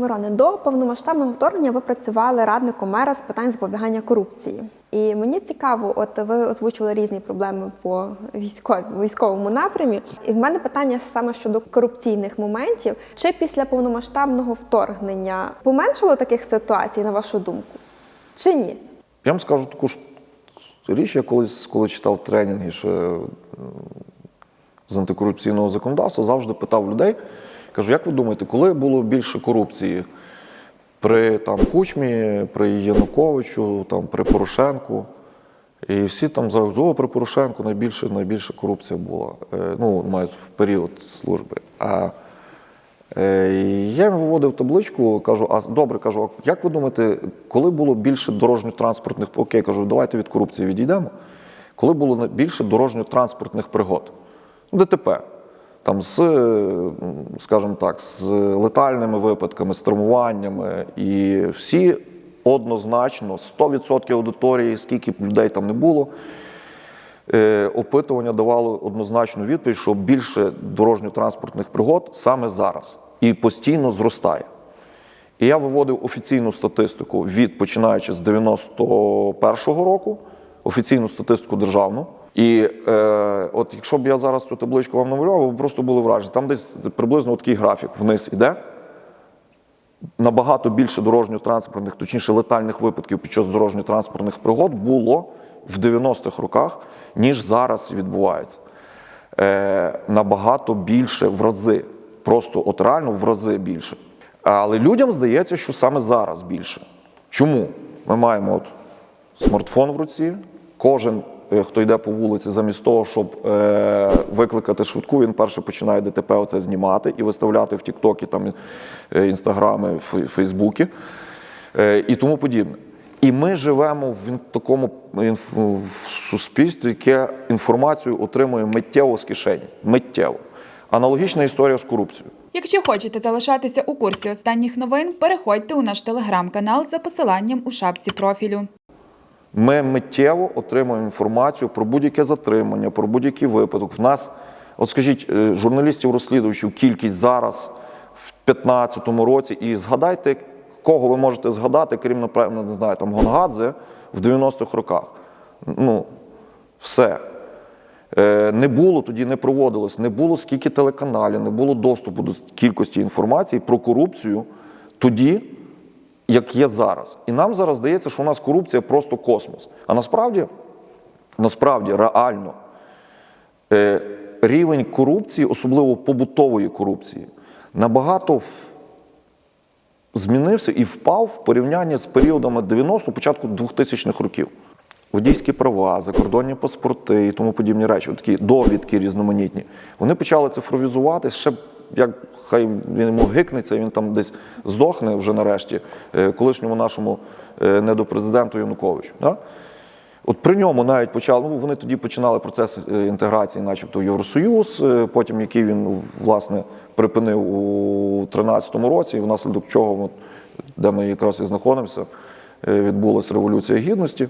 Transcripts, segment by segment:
Мироне, до повномасштабного вторгнення ви працювали радником мера з питань запобігання корупції. І мені цікаво, от ви озвучували різні проблеми по військові, військовому напрямі. І в мене питання саме щодо корупційних моментів. Чи після повномасштабного вторгнення поменшало таких ситуацій, на вашу думку? Чи ні? Я вам скажу таку ж річ, я колись, коли читав тренінги ще з антикорупційного законодавства, завжди питав людей. Кажу, як ви думаєте, коли було більше корупції? При там, Кучмі, при Януковичу, там, при Порошенку. І всі там зараз, о, при Порошенку найбільше, найбільша корупція була. Е, ну, мають в період служби. А Е, Я їм виводив табличку, кажу, а добре, кажу, а як ви думаєте, коли було більше дорожньо-транспортних окей, кажу, давайте від корупції відійдемо. Коли було більше дорожньо-транспортних пригод? Ну, ДТП. Там з, е, скажімо так, з летальними випадками, з травмуваннями. І всі однозначно, 100% аудиторії, скільки б людей там не було, е, опитування давало однозначну відповідь, що більше дорожньо-транспортних пригод саме зараз і постійно зростає. І я виводив офіційну статистику від починаючи з 91-го року, офіційну статистику державну. І е, от якщо б я зараз цю табличку вам намалював, ви б просто були вражені. Там десь приблизно такий графік вниз іде. Набагато більше дорожньо-транспортних, точніше летальних випадків під час дорожньо-транспортних пригод було в 90-х роках, ніж зараз відбувається. Е, набагато більше в рази. Просто от реально в рази більше. Але людям здається, що саме зараз більше. Чому? Ми маємо от смартфон в руці. Кожен, хто йде по вулиці, замість того, щоб е, викликати швидку, він перше починає ДТП оце знімати і виставляти в Тіктокі, там, е, інстаграми, Фейсбуки е, і тому подібне. І ми живемо в такому в суспільстві, яке інформацію отримує миттєво з кишені. Миттєво. Аналогічна історія з корупцією. Якщо хочете залишатися у курсі останніх новин, переходьте у наш телеграм-канал за посиланням у шапці профілю. Ми миттєво отримуємо інформацію про будь-яке затримання, про будь-який випадок. В нас, от скажіть, е, журналістів-розслідувачів кількість зараз в 2015 році, і згадайте, кого ви можете згадати, крім, напевно, не знаю, там Гонгадзе в 90-х роках. Ну, все. Е, Не було тоді, не проводилось, не було скільки телеканалів, не було доступу до кількості інформації про корупцію тоді, як є зараз. І нам зараз здається, що у нас корупція просто космос. А насправді, насправді, реально, е, рівень корупції, особливо побутової корупції, набагато в- змінився і впав в порівнянні з періодами 90 початку 2000-х років. Водійські права, закордонні паспорти і тому подібні речі, такі довідки різноманітні. Вони почали цифровізувати ще. Як хай він йому гикнеться, він там десь здохне вже нарешті, е, колишньому нашому е, недопрезиденту Януковичу. Да? От при ньому навіть почали, ну вони тоді починали процес е, інтеграції, начебто в Євросоюз, потім який він власне припинив у 2013 році, і внаслідок чого, от, де ми якраз і знаходимося, відбулася революція гідності.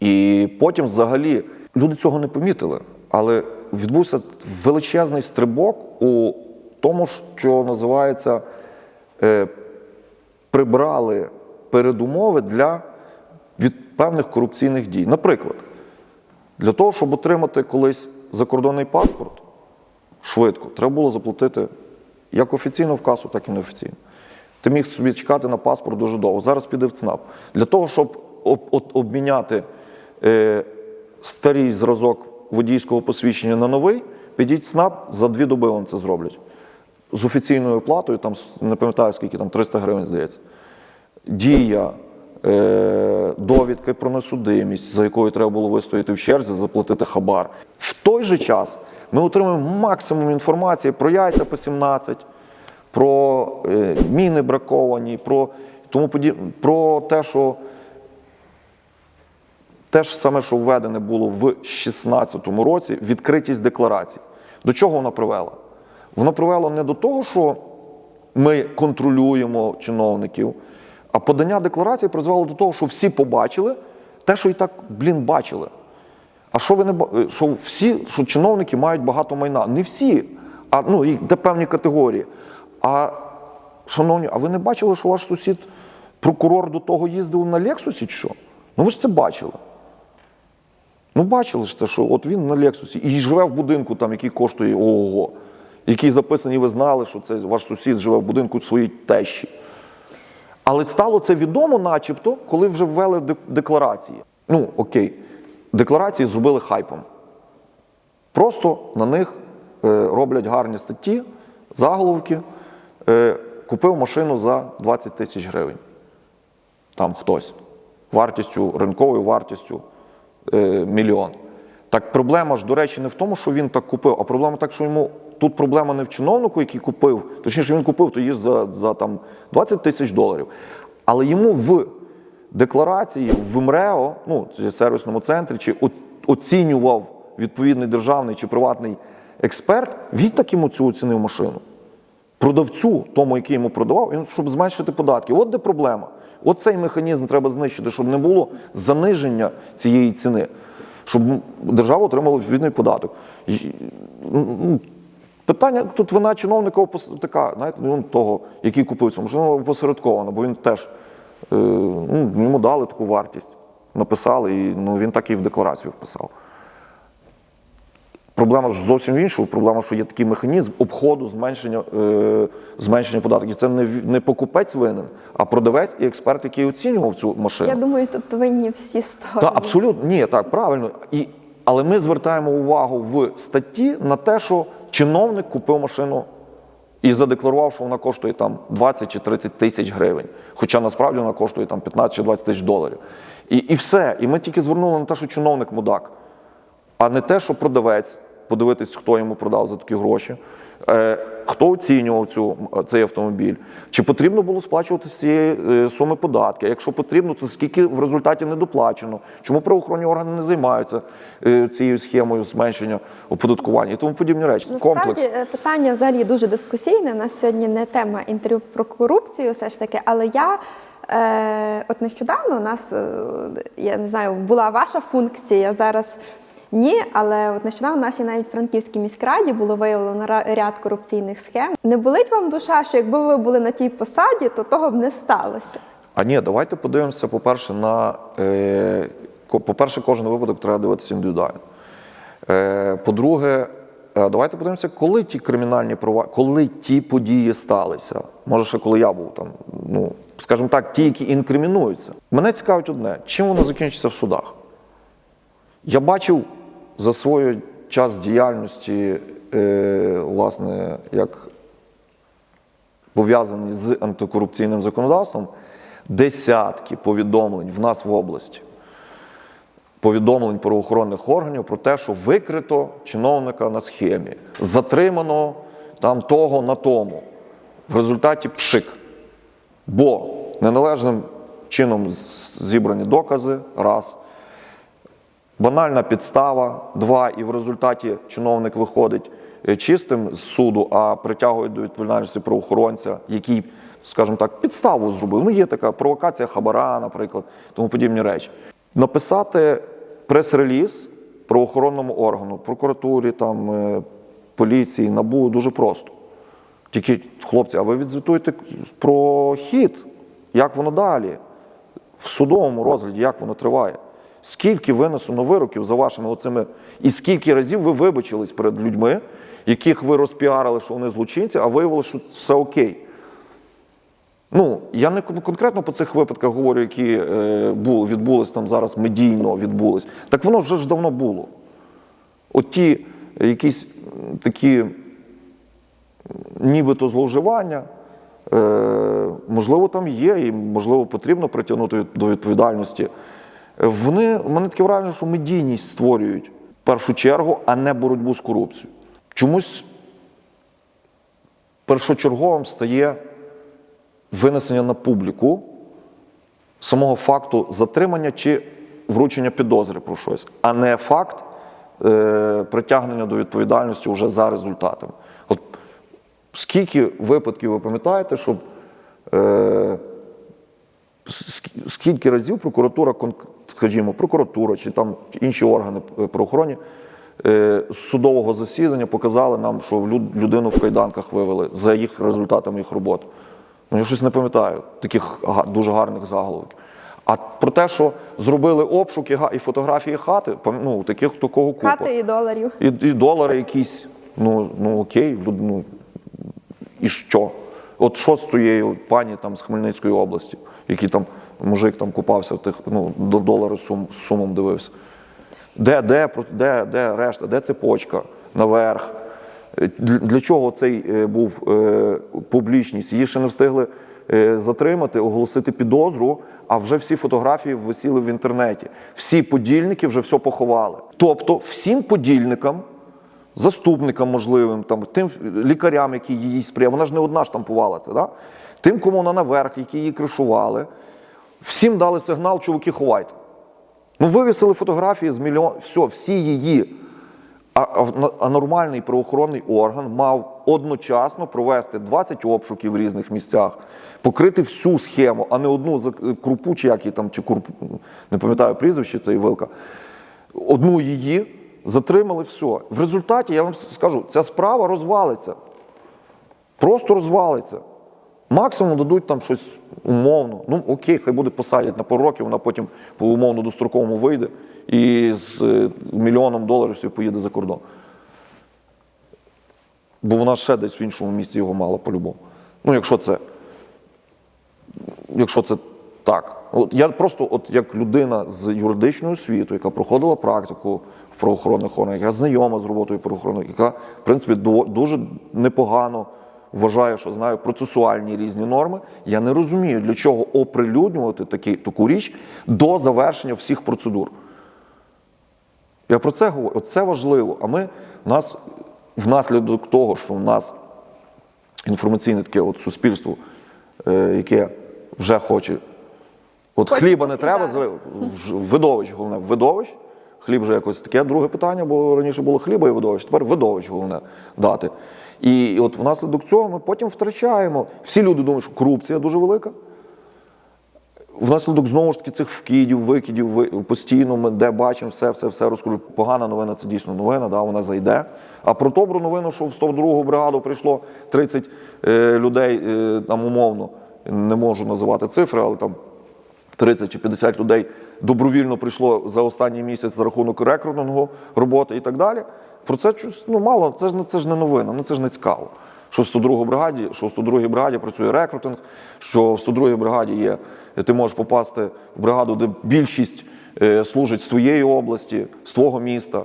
І потім взагалі люди цього не помітили, але відбувся величезний стрибок у тому, що називається е, прибрали передумови для від певних корупційних дій. Наприклад, для того, щоб отримати колись закордонний паспорт швидко, треба було заплатити як офіційно в касу, так і неофіційно. Ти міг собі чекати на паспорт дуже довго. Зараз піде в ЦНАП. Для того, щоб обміняти е, старий зразок водійського посвідчення на новий, підіть в ЦНАП, за дві доби вам це зроблять. З офіційною платою, там не пам'ятаю скільки, там 300 гривень, здається. Дія, е, довідка про несудимість, за якою треба було вистояти в черзі, заплатити хабар. В той же час ми отримуємо максимум інформації про яйця по 17, про е, міни браковані, про, тому подіб... про те, що те ж саме, що введене було в 2016 році, відкритість декларацій. До чого вона привела? Вона привела не до того, що ми контролюємо чиновників, а подання декларації призвело до того, що всі побачили те, що і так, блін, бачили. А що ви не е, що всі, що чиновники мають багато майна? Не всі, а ну, де певні категорії. А шановні, а ви не бачили, що ваш сусід, прокурор до того їздив на Лексусі чи що? Ну ви ж це бачили. Ну, бачили ж це, що от він на Лексусі і живе в будинку, там, який коштує ого, який записаний, ви знали, що це ваш сусід живе в будинку своїй тещі. Але стало це відомо, начебто, коли вже ввели декларації. Ну, окей, декларації зробили хайпом. Просто на них е, роблять гарні статті, заголовки. Е, купив машину за 20 тисяч гривень. Там хтось. Вартістю, ринковою вартістю мільйон. Так проблема ж, до речі, не в тому, що він так купив, а проблема так, що йому тут проблема не в чиновнику, який купив, точніше, він купив тоді за, за там, 20 тисяч доларів. Але йому в декларації в МРЕО, ну, чи сервісному центрі, чи оцінював відповідний державний чи приватний експерт, він так йому цю оцінив машину продавцю, тому, який йому продавав, щоб зменшити податки. От де проблема. От цей механізм треба знищити, щоб не було заниження цієї ціни, щоб держава отримала відповідний податок. Ну, Питання тут вина чиновника така, знаєте, ну, того, який купив цю машину, опосередкована, бо він теж е, ну, йому дали таку вартість, написали, і ну, він так і в декларацію вписав. Проблема ж зовсім в іншому. Проблема, що є такий механізм обходу зменшення, е, зменшення податків. Це не, не покупець винен, а продавець і експерт, який оцінював цю машину. Я думаю, тут винні всі сторони. Так, абсолютно ні, так, правильно. І, але ми звертаємо увагу в статті на те, що чиновник купив машину і задекларував, що вона коштує там 20 чи 30 тисяч гривень. Хоча насправді вона коштує там 15 чи 20 тисяч доларів. І, і все. І ми тільки звернули на те, що чиновник мудак, а не те, що продавець, подивитись, хто йому продав за такі гроші. Е, Хто оцінював цю, цей автомобіль? Чи потрібно було сплачувати з цієї е, суми податки? Якщо потрібно, то скільки в результаті не доплачено? Чому правоохоронні органи не займаються е, цією схемою зменшення оподаткування і тому подібні речі? Насправді Комплекс. е, питання взагалі дуже дискусійне. У нас сьогодні не тема інтерв'ю про корупцію, все ж таки, але я. Е, от нещодавно у нас, е, я не знаю, була ваша функція зараз. Ні, але от нещодавно в нашій навіть франківській міськраді було виявлено ряд корупційних схем. Не болить вам душа, що якби ви були на тій посаді, то того б не сталося. А ні, давайте подивимося, по-перше, на е, по-перше, кожен випадок треба дивитися індивідуально. Е, по-друге, е, давайте подивимося, коли ті кримінальні права, коли ті події сталися. Може, ще коли я був там, ну, скажімо так, ті, які інкримінуються. Мене цікавить одне, чим воно закінчиться в судах. Я бачив за свій час діяльності, е, власне, як пов'язаний з антикорупційним законодавством, десятки повідомлень в нас в області, повідомлень правоохоронних органів про те, що викрито чиновника на схемі, затримано там того на тому. В результаті пшик. Бо неналежним чином зібрані докази, раз. Банальна підстава, два, і в результаті чиновник виходить е, чистим з суду, а притягують до відповідальності правоохоронця, який, скажімо так, підставу зробив. Ну, є така провокація хабара, наприклад, тому подібні речі. Написати прес-реліз правоохоронному органу, прокуратурі, там, е, поліції, НАБУ дуже просто. Тільки, хлопці, а ви відзвітуєте про хід, як воно далі, в судовому розгляді, як воно триває. Скільки винесено вироків за вашими оцими, і скільки разів ви вибачились перед людьми, яких ви розпіарили, що вони злочинці, а виявилося, що все окей. Ну, я не конкретно по цих випадках говорю, які е, бу- відбулись там зараз медійно відбулись. Так воно вже ж давно було. От ті е, якісь такі нібито зловживання, е, можливо, там є, і можливо потрібно притягнути до відповідальності. Вони, в мене таке враження, що медійність створюють в першу чергу, а не боротьбу з корупцією. Чомусь першочерговим стає винесення на публіку самого факту затримання чи вручення підозри про щось, а не факт е, притягнення до відповідальності вже за результатами. От скільки випадків ви пам'ятаєте, щоб е, скільки разів прокуратура, скажімо, прокуратура чи там інші органи е, правоохоронні е, з судового засідання показали нам, що людину в кайданках вивели за їх результатами їх роботи. Ну, я щось не пам'ятаю таких дуже гарних заголовків. А про те, що зробили обшуки і фотографії хати, ну, таких такого купа. Хати і доларів. І, і долари якісь, ну, ну окей, ну, і що? От що з тією пані там з Хмельницької області, який там мужик там купався в тих, ну, до долару сум, з сумом дивився. Де, де, де, де решта, де цепочка наверх? Е, Для чого цей е, був е, публічність? Її ще не встигли е, затримати, оголосити підозру, а вже всі фотографії висіли в інтернеті. Всі подільники вже все поховали. Тобто всім подільникам, заступникам можливим, там, тим лікарям, які її сприяли, вона ж не одна штампувала це, да? тим, кому вона наверх, які її кришували, всім дали сигнал, чуваки, ховайте. Ну, вивісили фотографії з мільйон, все, всі її. А, а, нормальний правоохоронний орган мав одночасно провести 20 обшуків в різних місцях, покрити всю схему, а не одну крупу, чи як її там, чи курпу, не пам'ятаю прізвище цієї вилка. Одну її затримали все. В результаті, я вам скажу, ця справа розвалиться. Просто розвалиться. Максимум дадуть там щось умовно. Ну окей, хай буде посадять на пару років, вона потім по умовно достроковому вийде і з е, мільйоном доларів собі поїде за кордон. Бо вона ще десь в іншому місці його мала по-любому. Ну, якщо це, якщо це так. От я просто, от як людина з юридичною освітою, яка проходила практику в правоохоронних органах, яка знайома з роботою правоохоронних, яка, в принципі, дуже непогано вважає, що знає процесуальні різні норми, я не розумію, для чого оприлюднювати такі, таку річ до завершення всіх процедур. Я про це говорю. Це важливо. А ми в нас внаслідок того, що в нас інформаційне таке от суспільство, е, яке вже хоче. От хліба не треба, зараз. видовищ головне, видовищ. Хліб вже якось таке друге питання, бо раніше було хліба і видовищ, тепер видовищ головне дати. І от внаслідок цього ми потім втрачаємо. Всі люди думають, що корупція дуже велика. Внаслідок знову ж таки цих вкидів, викидів, постійно ми де бачимо все, все, все розкажу. Погана новина це дійсно новина, да, вона зайде. А про добру новину, що в 102-гу бригаду прийшло 30 е, людей, е, там умовно, не можу називати цифри, але там 30 чи 50 людей добровільно прийшло за останній місяць за рахунок рекрутингу, роботи і так далі. Про це ну, мало, це ж, це ж не новина, ну це ж не цікаво. Що в 102 бригаді, що в 102 бригаді працює рекрутинг, що в 102 бригаді є, ти можеш попасти в бригаду, де більшість е, служить з твоєї області, з твого міста.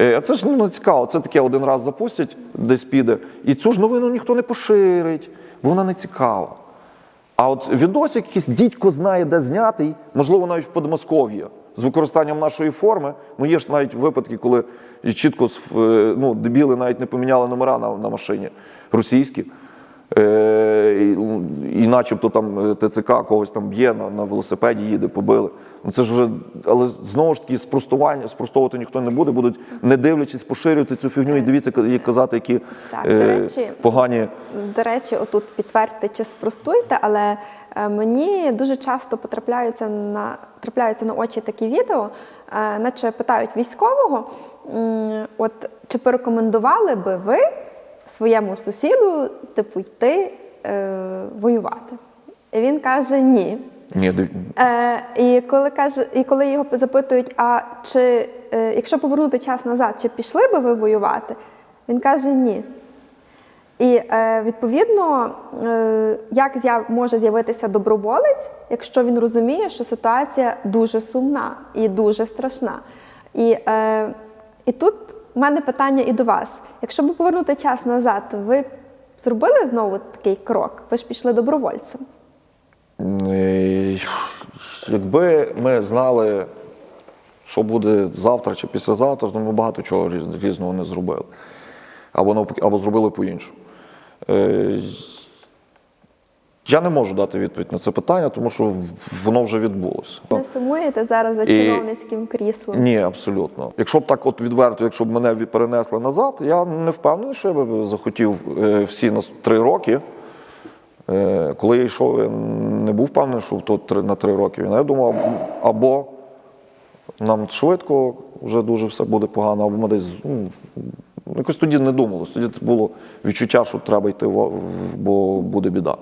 Е, А це ж ну, не цікаво. Це таке один раз запустять, десь піде. І цю ж новину ніхто не поширить, бо вона не цікава. А от відосик якийсь дідько знає, де знятий, можливо, навіть в Подмосков'ї, з використанням нашої форми. Ну, є ж навіть випадки, коли чітко е, ну, дебіли навіть не поміняли номера на, на машині російські. Е, і, начебто там е, ТЦК когось там б'є на, на велосипеді, їде, побили. Ну це ж вже, але знову ж таки, спростування, спростовувати ніхто не буде, будуть не дивлячись, поширювати цю фігню і дивіться, як казати, які Так, до е, речі, погані. До речі, отут підтвердьте чи спростуйте, але е, мені дуже часто потрапляються на трапляються на очі такі відео, наче питають військового, от чи порекомендували би ви своєму сусіду типу йти е, воювати? І він каже ні. Ні, Е, і коли каже, і коли його запитують, а чи е, якщо повернути час назад, чи пішли би ви воювати? Він каже ні. І е, відповідно, е, як з'яв, може з'явитися доброволець, якщо він розуміє, що ситуація дуже сумна і дуже страшна. І, е, і тут в мене питання і до вас: якщо б повернути час назад, ви б зробили знову такий крок? Ви ж пішли добровольцем. Е, Якби ми знали, що буде завтра чи післязавтра, то ми багато чого різного не зробили. Або, навпаки, або зробили по-іншому. Я не можу дати відповідь на це питання, тому що воно вже відбулося. Не сумуєте зараз за І- чиновницьким кріслом? Ні, абсолютно. Якщо б так от відверто, якщо б мене перенесли назад, я не впевнений, що я би захотів е, всі на три роки. Е, Коли я йшов, я не був впевнений, що то на три роки. Я думав, або нам швидко вже дуже все буде погано, або ми десь. Ну, якось тоді не думалось. Тоді було відчуття, що треба йти, бо буде біда.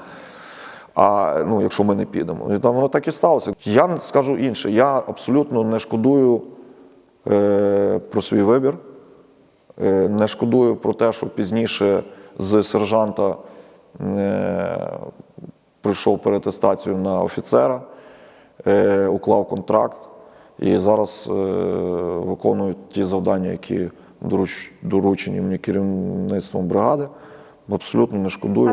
А ну, якщо ми не підемо, і там воно так і сталося. Я скажу інше, я абсолютно не шкодую е, про свій вибір. Е, Не шкодую про те, що пізніше з сержанта е, прийшов перетестацію на офіцера, е, уклав контракт і зараз е, виконую ті завдання, які доруч- доручені мені керівництвом бригади. Абсолютно не шкодую.